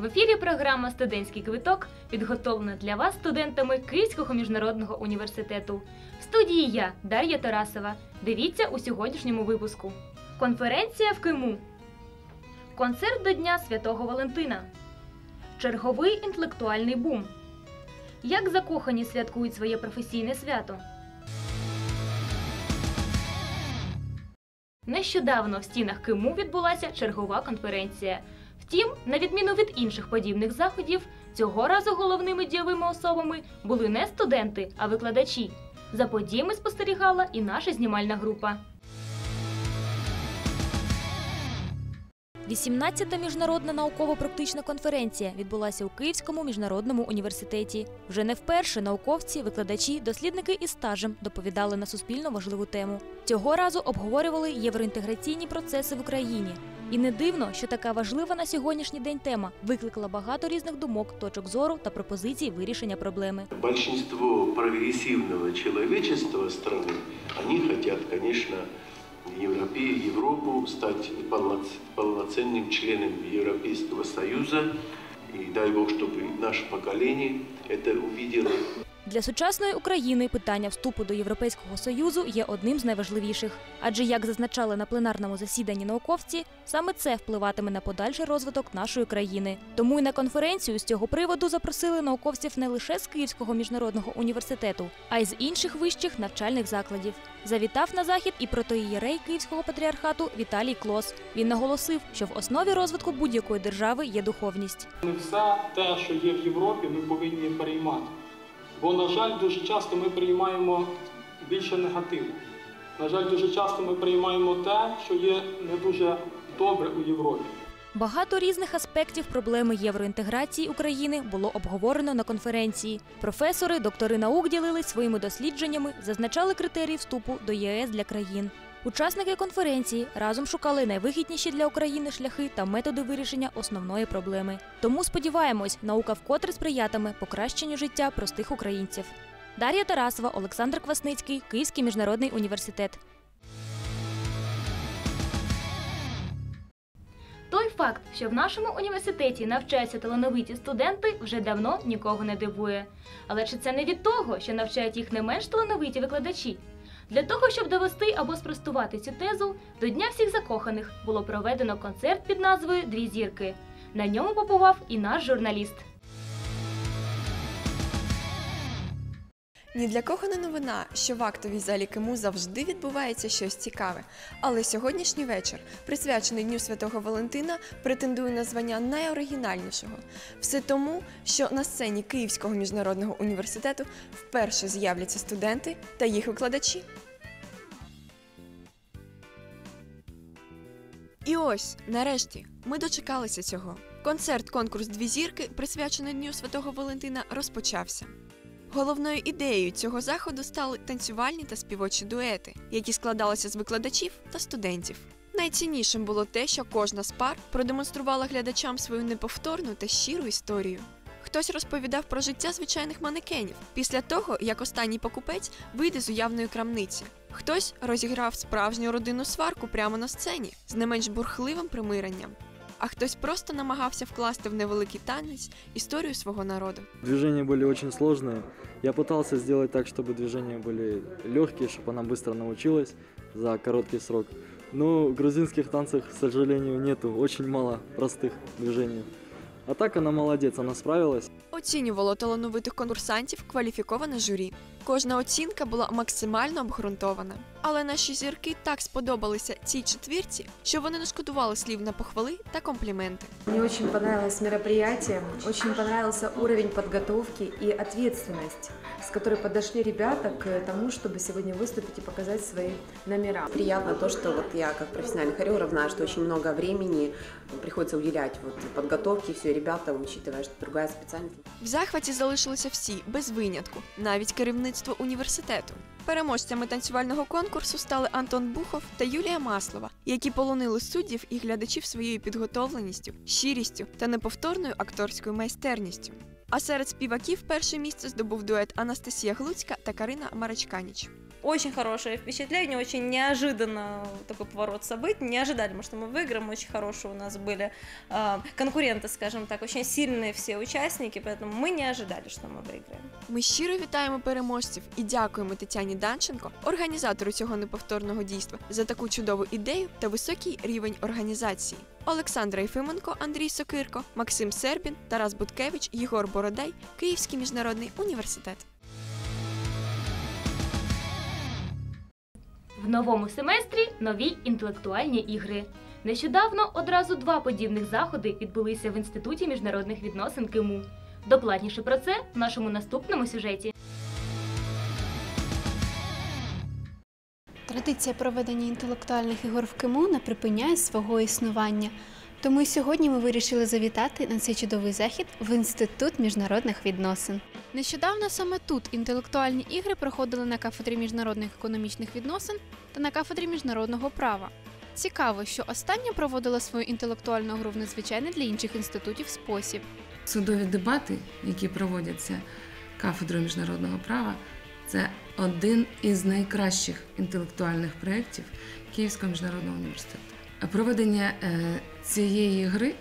В ефірі програма Студентський квиток підготовлена для вас студентами Київського міжнародного університету. В студії я, Дар'я Тарасова. Дивіться у сьогоднішньому випуску. Конференція в Киму. Концерт до Дня Святого Валентина. Черговий інтелектуальний бум. Як закохані святкують своє професійне свято. Нещодавно в стінах Киму відбулася чергова конференція. Втім, на відміну від інших подібних заходів, цього разу головними дієвими особами були не студенти, а викладачі. За подіями спостерігала і наша знімальна група. 18-та міжнародна науково-практична конференція відбулася у Київському міжнародному університеті. Вже не вперше науковці, викладачі, дослідники із стажем доповідали на суспільно важливу тему. Цього разу обговорювали євроінтеграційні процеси в Україні. І не дивно, що така важлива на сьогоднішній день тема викликала багато різних думок, точок зору та пропозицій вирішення проблеми. Большинство прогрессивного человечества страны, они хотят, конечно, Европе, Европу стать полноц- полноценным членом Европейского Союза. И дай Бог, чтобы наше поколение это увидело. Для сучасної України питання вступу до Європейського союзу є одним з найважливіших. Адже, як зазначали на пленарному засіданні науковці, саме це впливатиме на подальший розвиток нашої країни. Тому і на конференцію з цього приводу запросили науковців не лише з Київського міжнародного університету, а й з інших вищих навчальних закладів. Завітав на захід і протоієрей Київського патріархату Віталій Клос. Він наголосив, що в основі розвитку будь-якої держави є духовність. Не все те, що є в Європі, ми повинні переймати. Бо, на жаль, дуже часто ми приймаємо більше негативу. На жаль, дуже часто ми приймаємо те, що є не дуже добре у Європі. Багато різних аспектів проблеми євроінтеграції України було обговорено на конференції. Професори, доктори наук ділились своїми дослідженнями, зазначали критерії вступу до ЄС для країн. Учасники конференції разом шукали найвигідніші для України шляхи та методи вирішення основної проблеми. Тому сподіваємось, наука вкотре сприятиме покращенню життя простих українців. Дар'я Тарасова, Олександр Квасницький, Київський міжнародний університет. Той факт, що в нашому університеті навчаються талановиті студенти, вже давно нікого не дивує. Але чи це не від того, що навчають їх не менш талановиті викладачі? Для того, щоб довести або спростувати цю тезу, до Дня всіх закоханих було проведено концерт під назвою Дві зірки. На ньому побував і наш журналіст. Ні для кого не новина, що в актовій залі Киму завжди відбувається щось цікаве. Але сьогоднішній вечір, присвячений Дню Святого Валентина, претендує на звання найоригінальнішого. Все тому, що на сцені Київського міжнародного університету вперше з'являться студенти та їх викладачі. І ось, нарешті, ми дочекалися цього. Концерт-конкурс Дві зірки, присвячений Дню Святого Валентина, розпочався. Головною ідеєю цього заходу стали танцювальні та співочі дуети, які складалися з викладачів та студентів. Найціннішим було те, що кожна з пар продемонструвала глядачам свою неповторну та щиру історію. Хтось розповідав про життя звичайних манекенів після того, як останній покупець вийде з уявної крамниці. Хтось розіграв справжню родинну сварку прямо на сцені з не менш бурхливим примиренням А хтось просто намагався вкласти в невеликий танець історію свого народу. Движения были очень сложные. Я пытался сделать так, чтобы движения были легкие, чтобы она быстро научилась за короткий срок. Но в грузинских танцах, к сожалению, нету. Очень мало простых движений. А так она молодец, она справилась. Оцінювало талановитих конкурсантів кваліфіковане журі. Кожна оцінка була максимально обґрунтована. Але наші зірки так сподобалися цій четвірці, що вони не шкодували слів на похвали та компліменти. Мне очень понравилось мероприятие, очень понравился уровень подготовки и ответственность, с которой подошли ребята к тому, чтобы сегодня выступить и показать свои номера. Приятно то, что вот я как профессиональный хореограф знаю, что очень много времени приходится уделять вот подготовке, все ребятам, учитывая, что другая специальность. В захваті залишилися всі без винятку, навіть керівництво університету. Переможцями танцювального конкурсу стали Антон Бухов та Юлія Маслова, які полонили суддів і глядачів своєю підготовленістю, щирістю та неповторною акторською майстерністю. А серед співаків перше місце здобув дует Анастасія Глуцька та Карина Марачканіч. очень хорошее впечатление, очень неожиданно такой поворот событий. Не ожидали мы, что мы выиграем, очень хорошие у нас были э, конкуренты, скажем так, очень сильные все участники, поэтому мы не ожидали, что мы выиграем. Ми щиро вітаємо переможців і дякуємо Тетяні Данченко, організатору цього неповторного дійства, за таку чудову ідею та високий рівень організації. Олександра Єфименко, Андрій Сокирко, Максим Сербін, Тарас Буткевич, Єгор Бородей, Київський міжнародний університет. В новому семестрі нові інтелектуальні ігри. Нещодавно одразу два подібних заходи відбулися в Інституті міжнародних відносин КИМУ. Докладніше про це в нашому наступному сюжеті. Традиція проведення інтелектуальних ігор в КИМУ не припиняє свого існування. Тому й сьогодні ми вирішили завітати на цей чудовий захід в Інститут міжнародних відносин. Нещодавно саме тут інтелектуальні ігри проходили на кафедрі міжнародних економічних відносин та на кафедрі міжнародного права. Цікаво, що остання проводила свою інтелектуальну гру в незвичайний для інших інститутів спосіб. Судові дебати, які проводяться кафедрою міжнародного права, це один із найкращих інтелектуальних проєктів Київського міжнародного університету. Проведення е, цієї гри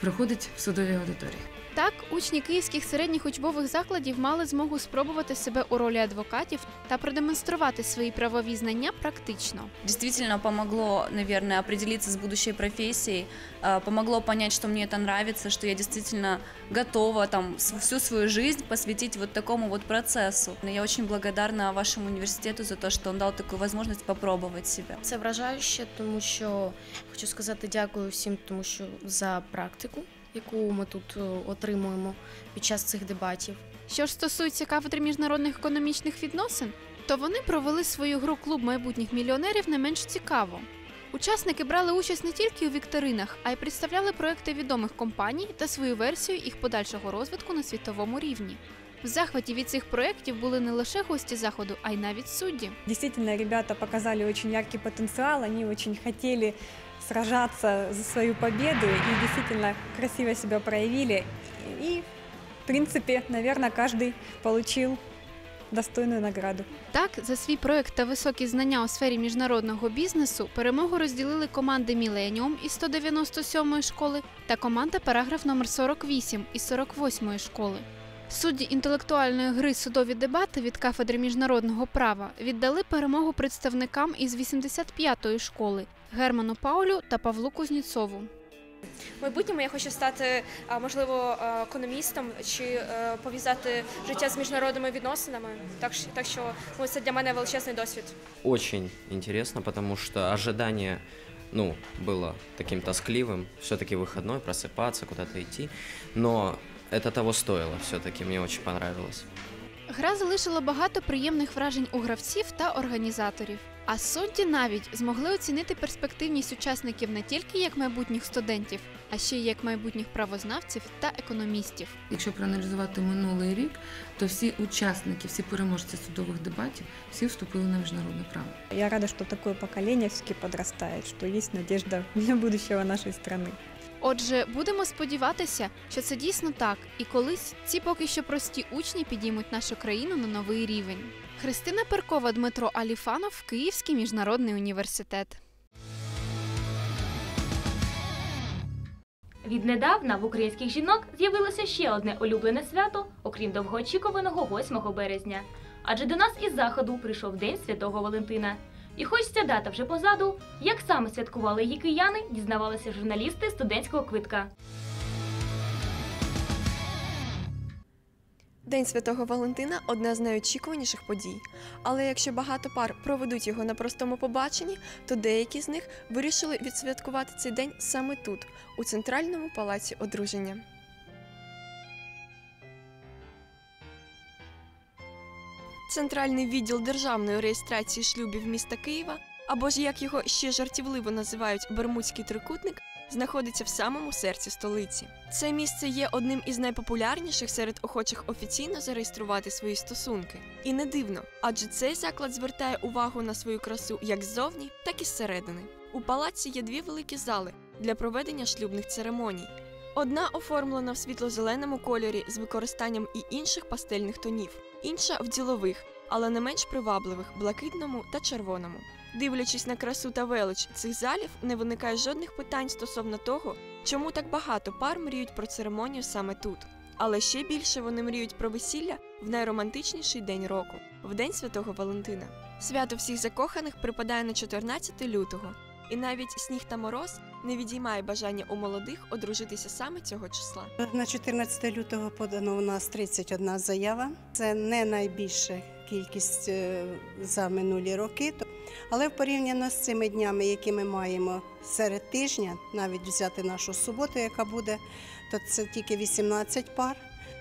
проходить в судовій аудиторії. Так, учні київських середніх учбових закладів мали змогу спробувати себе у ролі адвокатів та продемонструвати свої правові знання практично. Действительно помогло, наверное, определиться с будущей профессией, э, помогло понять, что мне это нравится, что я действительно готова там всю свою жизнь посвятить вот такому вот процессу. Я очень благодарна вашему университету за то, что он дал такую возможность попробовать себя. Це вражаюче, тому що хочу сказати дякую всім, тому що за практику, яку ми тут е, отримуємо під час цих дебатів. Що ж стосується кафедри міжнародних економічних відносин, то вони провели свою гру клуб майбутніх мільйонерів не менш цікаво. Учасники брали участь не тільки у вікторинах, а й представляли проекти відомих компаній та свою версію їх подальшого розвитку на світовому рівні. В захваті від цих проєктів були не лише гості заходу, а й навіть судді. Действительно, ребята показали очень яркий потенциал, они очень хотели сражаться за свою победу и действительно красиво себя проявили. И, в принципе, наверное, каждый получил достойную награду. Так, за свій проект та високі знання у сфері міжнародного бізнесу перемогу розділили команди Міленіум із 197-ї школи та команда Параграф номер 48 із 48-ї школи. Судді інтелектуальної гри судові дебати від кафедри міжнародного права віддали перемогу представникам із 85-ї школи Герману Паулю та Павлу Кузніцову. В майбутньому я хочу стати, а, можливо, а, економістом чи е, пов'язати життя з міжнародними відносинами. Так, що- так що ну, це для мене величезний досвід. Очень интересно, потому что ожидание, ну, было таким тоскливым. Все-таки выходной, просыпаться, куда-то идти. Но это того стоило все-таки, мне очень понравилось. Гра залишила багато приємних вражень у гравців та організаторів. А судді навіть змогли оцінити перспективність учасників не тільки як майбутніх студентів, а ще й як майбутніх правознавців та економістів. Якщо проаналізувати минулий рік, то всі учасники, всі переможці судових дебатів, всі вступили на міжнародне право. Я рада, что такое поколение все-таки подрастает, что есть надежда для будущего нашей страны. Отже, будемо сподіватися, що це дійсно так, і колись ці поки що прості учні підіймуть нашу країну на новий рівень. Христина Перкова, Дмитро Аліфанов, Київський міжнародний університет. Віднедавна в українських жінок з'явилося ще одне улюблене свято, окрім довгоочікуваного 8 березня. Адже до нас із заходу прийшов День Святого Валентина. І хоч ця дата вже позаду, як саме святкували її кияни, дізнавалися журналісти студентського квитка. День Святого Валентина одна з найочікуваніших подій. Але якщо багато пар проведуть його на простому побаченні, то деякі з них вирішили відсвяткувати цей день саме тут, у центральному палаці одруження. Центральний відділ державної реєстрації шлюбів міста Києва, або ж як його ще жартівливо називають Бермудський трикутник, знаходиться в самому серці столиці. Це місце є одним із найпопулярніших серед охочих офіційно зареєструвати свої стосунки. І не дивно, адже цей заклад звертає увагу на свою красу як ззовні, так і зсередини. У палаці є дві великі зали для проведення шлюбних церемоній. Одна оформлена в світло-зеленому кольорі з використанням і інших пастельних тонів, інша в ділових але не менш привабливих блакитному та червоному. Дивлячись на красу та велич цих залів, не виникає жодних питань стосовно того, чому так багато пар мріють про церемонію саме тут. Але ще більше вони мріють про весілля в найромантичніший день року в День Святого Валентина. Свято всіх закоханих припадає на 14 лютого, і навіть сніг та мороз не відіймає бажання у молодих одружитися саме цього числа. На 14 лютого подано у нас 31 заява. Це не найбільша кількість е, за минулі роки. Але порівняно з цими днями, які ми маємо серед тижня, навіть взяти нашу суботу, яка буде, то це тільки 18 пар.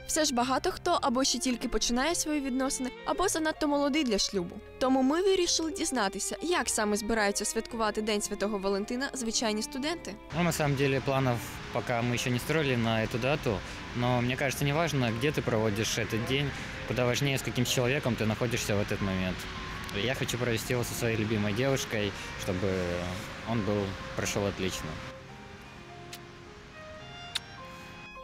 Все ж багато хто або ще тільки починає свої відносини, або занадто молодий для шлюбу. Тому ми вирішили дізнатися, як саме збираються святкувати День Святого Валентина звичайні студенти. Ну, на самом деле, планов пока мы еще не строили на эту дату, но мне кажется, не важно, где ты проводишь этот день, куда важнее, с каким человеком ты находишься в этот момент. Я хочу провести его со своей любимой девушкой, чтобы он был прошел отлично.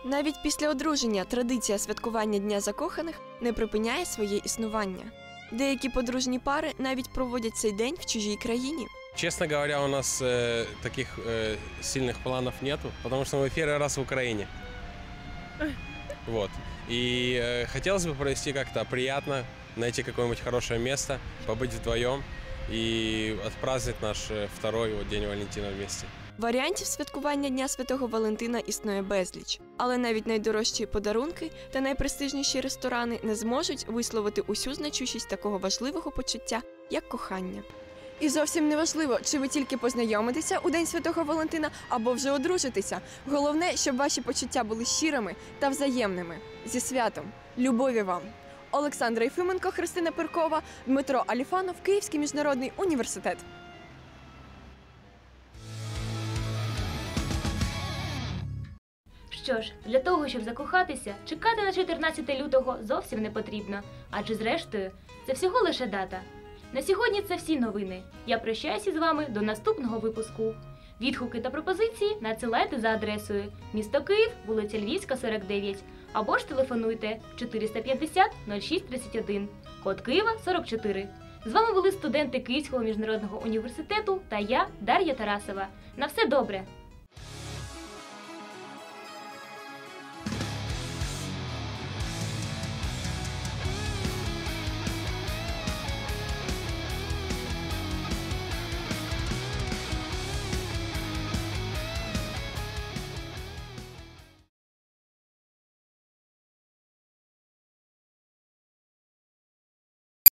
Навіть після одруження традиція святкування Дня закоханих не припиняє своє існування. Деякі подружні пари навіть проводять цей день в чужій країні. Честно говоря, у нас э, таких э, сильных планов нету, потому что мы первый раз в Украине. Вот. И э, хотелось бы провести как-то приятно, найти какое-нибудь хорошее место, побыть вдвоем и отпраздновать наш э, второй вот, День Валентина вместе. Варіантів святкування Дня Святого Валентина існує безліч, але навіть найдорожчі подарунки та найпрестижніші ресторани не зможуть висловити усю значущість такого важливого почуття, як кохання. І зовсім не важливо, чи ви тільки познайомитеся у День Святого Валентина або вже одружитеся. Головне, щоб ваші почуття були щирими та взаємними. Зі святом, любові вам! Олександра Єфименко, Христина Перкова, Дмитро Аліфанов, Київський міжнародний університет. Що ж, для того, щоб закохатися, чекати на 14 лютого зовсім не потрібно, адже зрештою це всього лише дата. На сьогодні це всі новини. Я прощаюся з вами до наступного випуску. Відгуки та пропозиції надсилайте за адресою місто Київ, вулиця Львівська, 49, або ж телефонуйте 450 0631, код Києва 44. З вами були студенти Київського міжнародного університету та я, Дар'я Тарасова. На все добре!